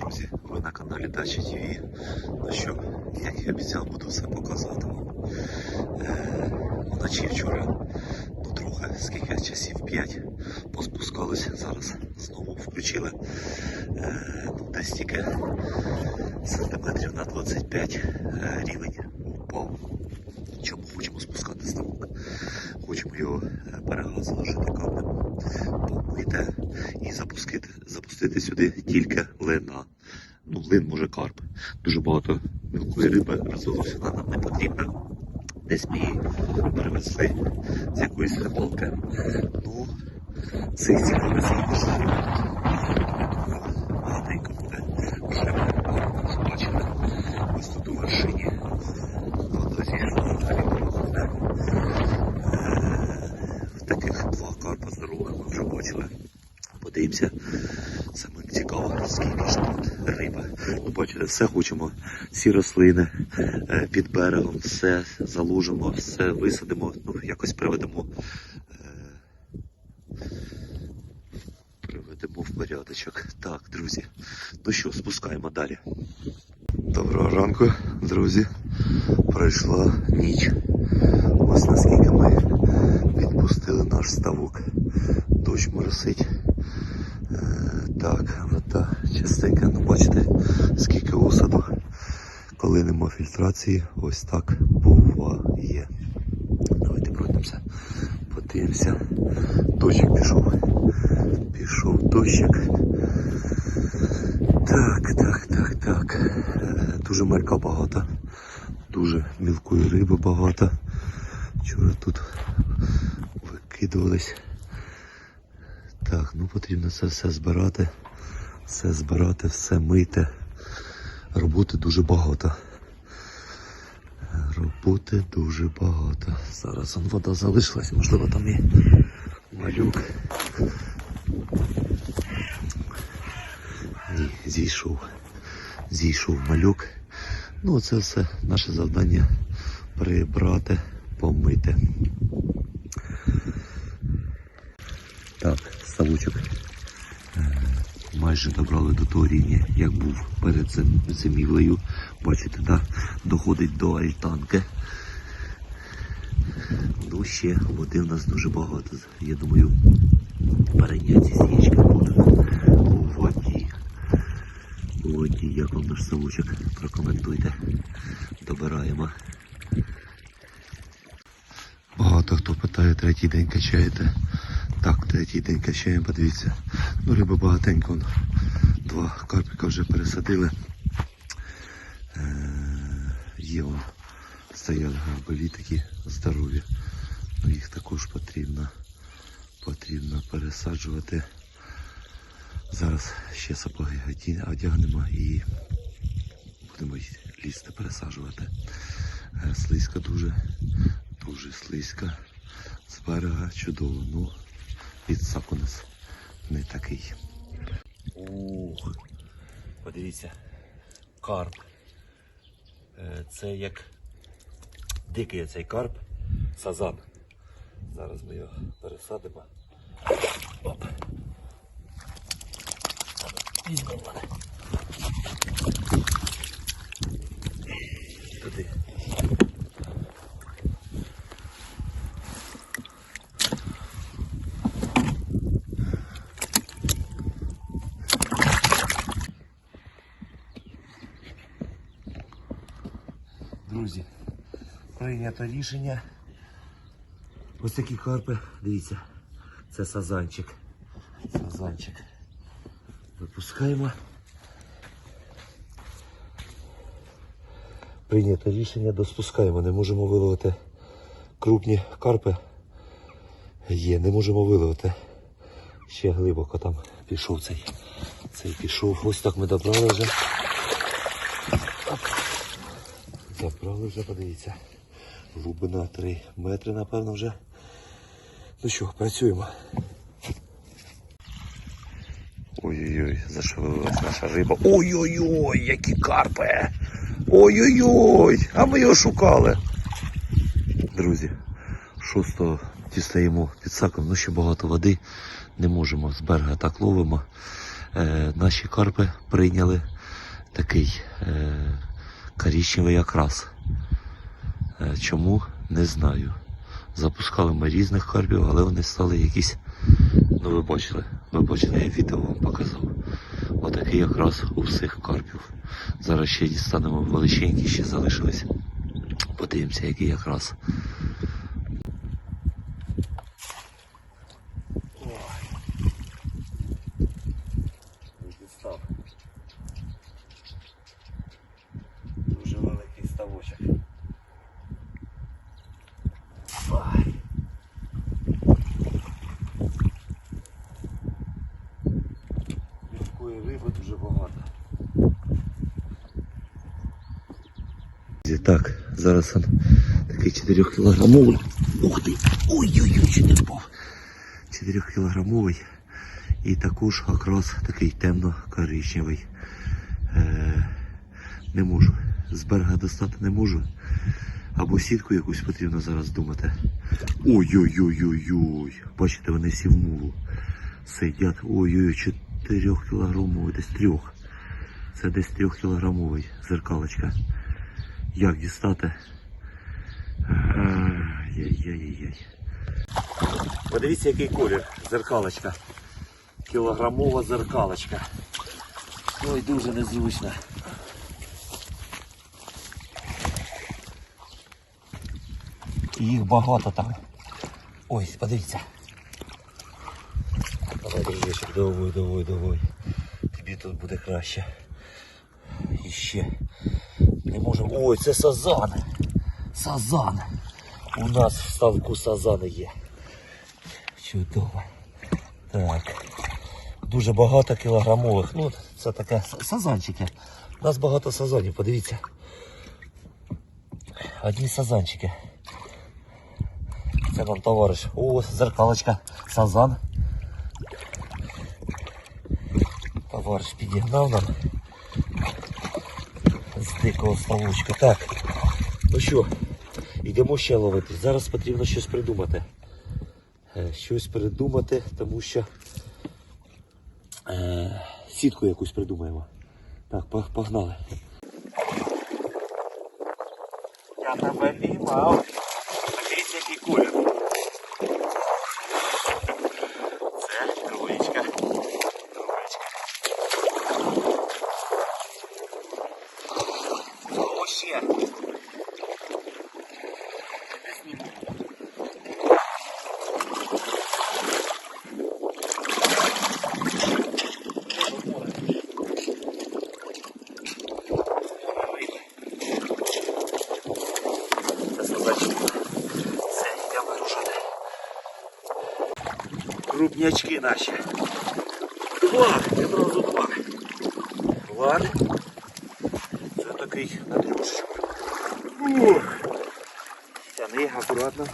друзі, ви на каналі Дача ТВ. Ну що, як і обіцяв, буду все показувати вам. Е, вночі вчора, ну трохи, скільки часів 5, поспускалися, зараз знову включили. Е, ну, десь тільки сантиметрів на 25 е, рівень упав. Чому хочемо спускати ставок? Хочемо його берега заложити камнем, помити і запустити, запустити сюди тільки лина. Ну, лин може карп. Дуже багато мілкої риби розвелося, вона нам не потрібна. Десь ми її перевезли з якоїсь рибалки. Ну, цих цікавих записів. Багатенько буде. Вже ми бачили ось тут у вершині. Вода прохладне. Таких два карпа здорових ми вже бачили. Подивимося, самим цікаво, скільки ж риби. Ну, бачите, все хочемо. Всі рослини е, під берегом, все заложимо, все висадимо, ну, якось приведемо. е, Приведемо в порядочок. Так, друзі. Ну що, спускаємо далі. Доброго ранку, друзі. Пройшла ніч. Ось наскільки ми відпустили наш ставок. Дощ моросить. Так, вода частенька, ну бачите, скільки осаду. Коли нема фільтрації, ось так буває. Давайте пройдемося, подивимося. Дощик пішов. Пішов дощик. Так, так, так, так. Е, Дуже малька багато. Дуже мілкої риби багато. Вчора тут викидувались. Так, ну потрібно це все збирати. Все збирати, все мити. Роботи дуже багато. Роботи дуже багато. Зараз он вода залишилась, можливо там і малюк. Ні, зійшов. Зійшов малюк. Ну, це все наше завдання прибрати, помити. Так, ставочок е, майже добрали до того рівня, як був перед зимівлею. Бачите, да? доходить до альтанки. Ну, ще води в нас дуже багато. Я думаю, перейняті стічки будуть у воді. У воді, як вам наш ставочок, прокоментуйте. Добираємо. Багато хто питає, третій день качаєте. Так, третій день качаємо, подивіться. Ну, риба багатенько. Два карпіка вже пересадили. Е, Є вон, стоять гарбелі такі здорові. Ну, їх також потрібно, потрібно пересаджувати. Зараз ще сапоги одягнемо і будемо лізти пересаджувати. Е, Слизько дуже, дуже слизько. З берега чудово. Ну, підсак у нас не такий. Ух, подивіться, карп. Е, Це як дикий цей карп, сазан. Зараз ми його пересадимо. Оп. Візьмемо мене. Друзі, прийнято рішення. Ось такі карпи, дивіться, це сазанчик. Сазанчик. Випускаємо. Прийнято рішення, доспускаємо. Не можемо виловити крупні карпи. Є, не можемо виловити. Ще глибоко там пішов цей. Цей пішов. Ось так ми добрали вже. Забрали вже, подивіться. Глибина 3 метри, напевно, вже. Ну що, працюємо. Ой-ой-ой, зашевелилась наша риба. Ой-ой-ой, які карпи! Ой-ой-ой! А ми його шукали. Друзі, шостого дістаємо під саком, ну ще багато води. Не можемо з берега так ловимо. Е, наші карпи прийняли такий е, коричневий окрас. Е, чому? Не знаю. Запускали ми різних карпів, але вони стали якісь. Ну ви бачили, ви бачили, я відео вам показав. Отакий якраз у всіх карпів. Зараз ще дістанемо величенькі, ще залишились. Подивимося, який якраз. Дістав. Дуже великий ставочок. Ай. Мілкої риби дуже багато. Так, зараз он такий 4 кілограмовий. Ух ти! Ой-ой-ой, чи не впав. 4 кілограмовий. І також якраз такий темно-коричневий. Е, не можу. З берега достати не можу. Або сітку якусь потрібно зараз думати. Ой-ой-ой-ой-ой. Бачите, вони всі в мулу сидять. Ой-ой, 4 кілограмовий, десь трьох. Це десь 3 кілограмовий зеркалочка. Як дістати? Ай-яй-яй-яй. Подивіться, який колір. Зеркалочка. Кілограмова зеркалочка. Ой, дуже незручно. Їх багато там. Ой, подивіться. Давай, дружочок, давай, давай, давай. Тобі тут буде краще. І ще. Не можемо. Ой, це сазан. Сазан. У нас в ставку сазани є. Чудово. Так. Дуже багато кілограмових. Ну, це таке сазанчики. У нас багато сазанів, подивіться. Одні сазанчики. Це нам товариш. О, зеркалочка. Сазан. Товариш підігнав нам дикого ставочка. Так. Ну що, йдемо ще ловити. Зараз потрібно щось придумати. Е, Щось придумати, тому що е, сітку якусь придумаємо. Так, погнали. Я тебе піймав. Дивіться, який колір. Це троєчка. Троєчка. О, ще. Це задача. Все, йдемо вирушати. Крупнячки наші. Два, відразу два. Ладно. Це такий на трюшечку. Тяни акуратно.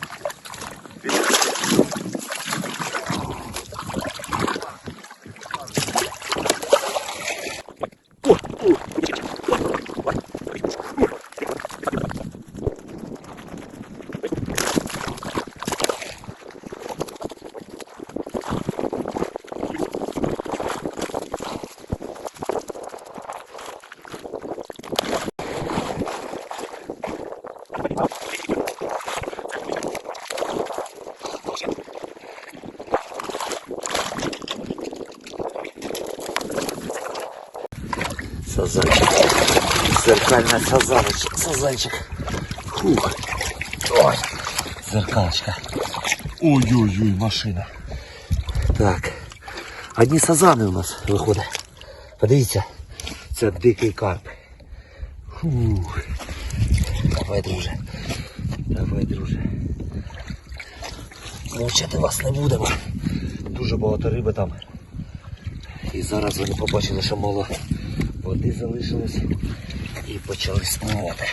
Сазанчик. Зеркальная сазаночка. Сазанчик. Фух. Ой. Зеркалочка. Ой-ой-ой, машина. Так. Одні сазани у нас виходить. Подивіться. Це дикий карп. Фух. Давай, друже. Давай, друже. Мовчати вас не будемо. Дуже багато риби там. І зараз вони побачили, що мало води залишилось і почали спливати.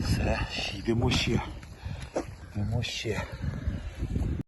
Все, йдемо ще. Йдемо ще.